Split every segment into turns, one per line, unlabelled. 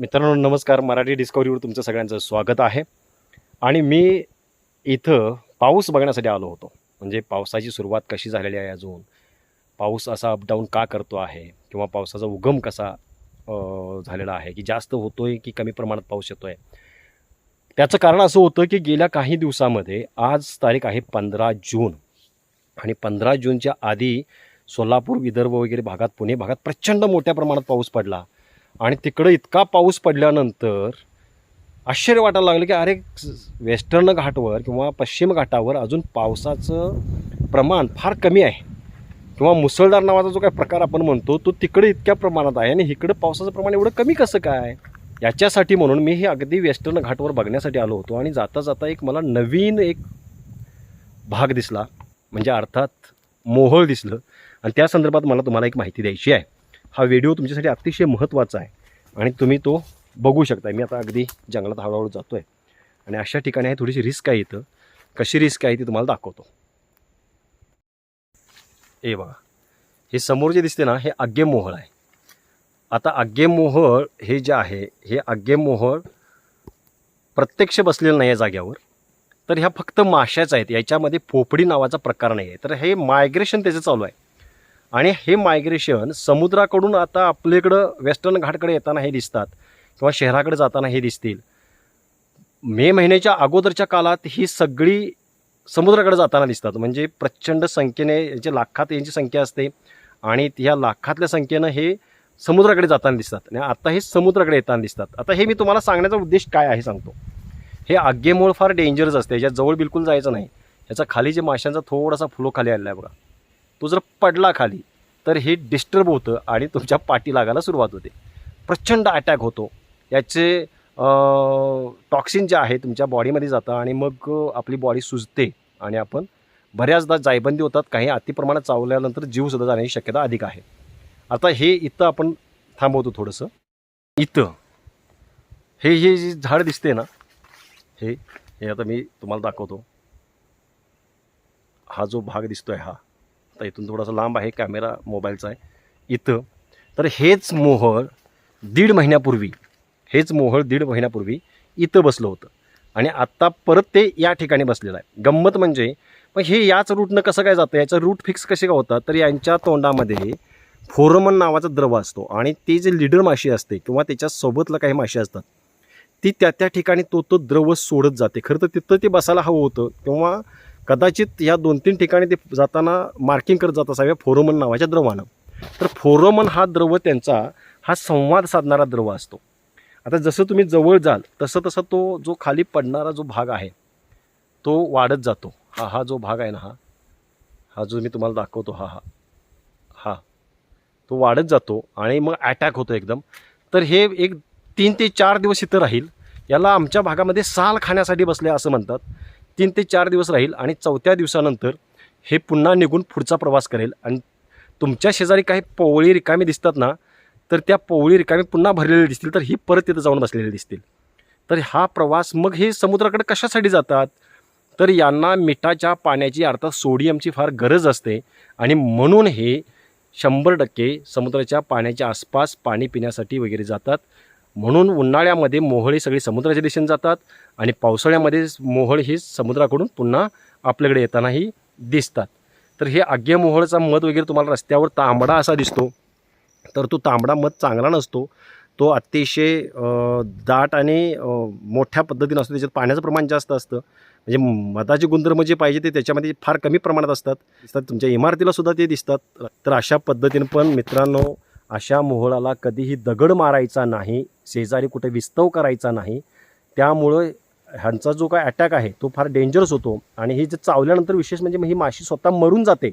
मित्रांनो नमस्कार. मराठी डिस्कवरीवर तुमचं सगळ्यांचं स्वागत आहे. आणि मी इथं पाऊस बघण्यासाठी आलो होतो. म्हणजे पावसाची सुरुवात कशी झालेली आहे अजून? पाऊस असा अपडाऊन का करतो आहे? किंवा पावसाचा उगम कसा झालेला आहे? की जास्त होतो आहे की कमी प्रमाणात पाऊस येतो आहे त्याचं कारण असं होतं की गेल्या काही दिवसामध्ये आज तारीख आहे पंधरा जून. आणि पंधरा जूनच्या आधी सोलापूर विदर्भ वगैरे भागात पुणे भागात प्रचंड मोठ्या प्रमाणात पाऊस पडला. आणि तिकडं इतका पाऊस पडल्यानंतर आश्चर्य वाटायला लागलं की अरे वेस्टर्न घाटवर किंवा पश्चिम घाटावर अजून पावसाचं प्रमाण फार कमी आहे. किंवा मुसळधार नावाचा जो काही प्रकार आपण म्हणतो तो तिकडे इतक्या प्रमाणात आहे आणि इकडं पावसाचं प्रमाण एवढं कमी कसं काय? याच्यासाठी म्हणून मी हे अगदी वेस्टर्न घाटवर बघण्यासाठी आलो होतो आणि जाता जाता एक मला नवीन एक भाग दिसला. म्हणजे अर्थात मोहळ दिसलं. आणि त्या संदर्भात मला तुम्हाला एक माहिती द्यायची आहे. हा व्हिडिओ तुमच्यासाठी अतिशय महत्त्वाचा आहे. आणि तुम्ही तो बघू शकता मी आता अगदी जंगलात हळूहळू जातो आहे आणि अशा ठिकाणी आहे थोडीशी रिस्क आहे इथं. कशी रिस्क आहे ती तुम्हाला दाखवतो. ए बघा. हे समोर जे दिसते ना हे आग्गे मोहळ आहे. आता आग्गे मोहळ हे जे आहे हे आग्गे मोहळ प्रत्यक्ष बसलेलं नाही आहे जाग्यावर. तर ह्या फक्त माशाच आहेत. याच्यामध्ये पोपडी नावाचा प्रकार नाही आहे तर हे मायग्रेशन त्याचं चालू आहे. आणि हे मायग्रेशन समुद्राकडून आता आपल्याकडं वेस्टर्न घाटकडे येताना हे दिसतात किंवा शहराकडे जाताना हे दिसतील. मे महिन्याच्या अगोदरच्या काळात ही सगळी समुद्राकडे जाताना दिसतात. म्हणजे प्रचंड संख्येने याचे लाखात यांची संख्या असते आणि ह्या लाखातल्या संख्येनं हे समुद्राकडे जाताना दिसतात. आणि आता हे समुद्राकडे येताना दिसतात. आता हे मी तुम्हाला सांगण्याचा उद्देश काय आहे सांगतो. हे आग्येमूळ फार डेंजरस असते. याच्या जवळ बिलकुल जायचं नाही. याचा खाली जे माशांचा थोडासा फ्लो खाली आलेला आहे बघा. तो जर पडला खाली तर हे डिस्टर्ब होतं आणि तुमच्या पाठी लागायला सुरुवात होते. प्रचंड अटॅक होतो. याचे टॉक्सिन जे आहे तुमच्या बॉडीमध्ये जातं आणि मग आपली बॉडी सुजते आणि आपण बऱ्याचदा जायबंदी होतात. काही अतिप्रमाणात चावल्यानंतर जीवसुद्धा जाण्याची शक्यता अधिक आहे. आता हे इथं आपण थांबवतो थोडंसं. इथं. हे हे जे झाड दिसते ना हे हे आता मी तुम्हाला दाखवतो. हा जो भाग दिसतोय हा. आता इथून थोडासा लांब आहे कॅमेरा मोबाईलचा आहे. इथं. तर हेच मोहळ दीड महिन्यापूर्वी हेच मोहळ दीड महिन्यापूर्वी इथं बसलं होतं. आणि आत्ता परत ते या ठिकाणी बसलेलं आहे. गंमत म्हणजे पण हे याच रूटनं कसं काय जातं? याचं रूट फिक्स कसे का होतात? तर यांच्या तोंडामध्ये फोरमन नावाचा द्रव असतो. आणि ती जे लिडर माशी असते किंवा त्याच्यासोबतला काही माशी असतात ती त्या त्या ठिकाणी तो तो द्रव सोडत जाते. खरं तर तिथं ते बसायला हवं होतं किंवा कदाचित या दोन तीन ठिकाणी ते जाताना मार्किंग करत जात असावे फोरोमन नावाच्या द्रवानं. तर फोरोमन हा द्रव त्यांचा हा संवाद साधणारा द्रव असतो. आता जसं तुम्ही जवळ जाल तसं तसं तो जो खाली पडणारा जो भाग आहे तो वाढत जातो. हा हा जो भाग आहे ना हा हा जो मी तुम्हाला दाखवतो हा हा हा तो वाढत जातो आणि मग अटॅक होतो एकदम. तर हे एक तीन ते चार दिवस इथं राहील. याला आमच्या भागामध्ये साल खाण्यासाठी बसले असं म्हणतात. तीन ते चार दिवस राहील आणि चौथ्या दिवसानंतर हे पुन्हा निघून पुढचा प्रवास करेल. आणि तुमच्या शेजारी काही पोवळी रिकामी दिसतात ना तर त्या पोवळी रिकामी पुन्हा भरलेले दिसतील तर ही परत तिथं जाऊन बसलेली दिसतील. तर हा प्रवास मग हे समुद्राकडे कशासाठी जातात? तर यांना मिठाच्या पाण्याची अर्थात सोडियमची फार गरज असते आणि म्हणून हे शंभर टक्के समुद्राच्या पाण्याच्या आसपास पाणी पिण्यासाठी वगैरे जातात. म्हणून उन्हाळ्यामध्ये मोहळी सगळी समुद्राच्या दिशेने जातात आणि पावसाळ्यामध्ये मोहळ ही समुद्राकडून पुन्हा आपल्याकडे येतानाही दिसतात. तर हे आग्य मोहळचा मध वगैरे तुम्हाला रस्त्यावर तांबडा असा दिसतो. तर तो तांबडा मध चांगला नसतो. तो अतिशय दाट आणि मोठ्या पद्धतीनं असतो. त्याच्यात पाण्याचं प्रमाण जास्त असतं. म्हणजे मधाचे गुणधर्म जे पाहिजे ते त्याच्यामध्ये फार कमी प्रमाणात असतात. तर तुमच्या इमारतीला सुद्धा ते दिसतात. तर अशा पद्धतीनं पण मित्रांनो अशा मोहळाला कधीही दगड मारायचा नाही शेजारी कुठे विस्तव करायचा नाही. त्यामुळं ह्यांचा जो काय अटॅक आहे तो फार डेंजरस होतो. आणि ही जे चावल्यानंतर विशेष म्हणजे मग ही माशी स्वतः मरून जाते.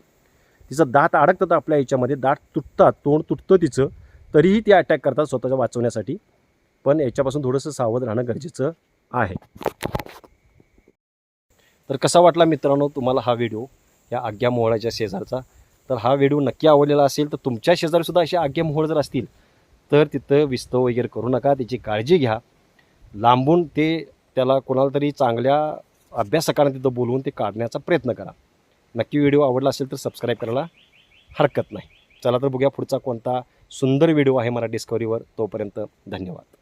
तिचं दात अडकतात आपल्या याच्यामध्ये दात तुटतात तोंड तुटतं तिचं. तरीही ती अटॅक करतात स्वतःच्या वाचवण्यासाठी. पण याच्यापासून थोडंसं सावध राहणं गरजेचं आहे. तर कसा वाटला मित्रांनो तुम्हाला हा व्हिडिओ या आग्या मोहळाच्या शेजारचा. तर हा व्हिडिओ नक्की आवडलेला असेल तर तुमच्या शेजारीसुद्धा असे आग्या मोहळ जर असतील तर तिथं विस्तव वगैरे करू नका. त्याची काळजी घ्या. लांबून ते त्याला कोणाला तरी चांगल्या अभ्यासकांना तिथं बोलवून ते काढण्याचा प्रयत्न करा. नक्की व्हिडिओ आवडला असेल तर सबस्क्राईब करायला हरकत नाही. चला तर बघूया पुढचा कोणता सुंदर व्हिडिओ आहे मला डिस्कवरीवर तोपर्यंत धन्यवाद.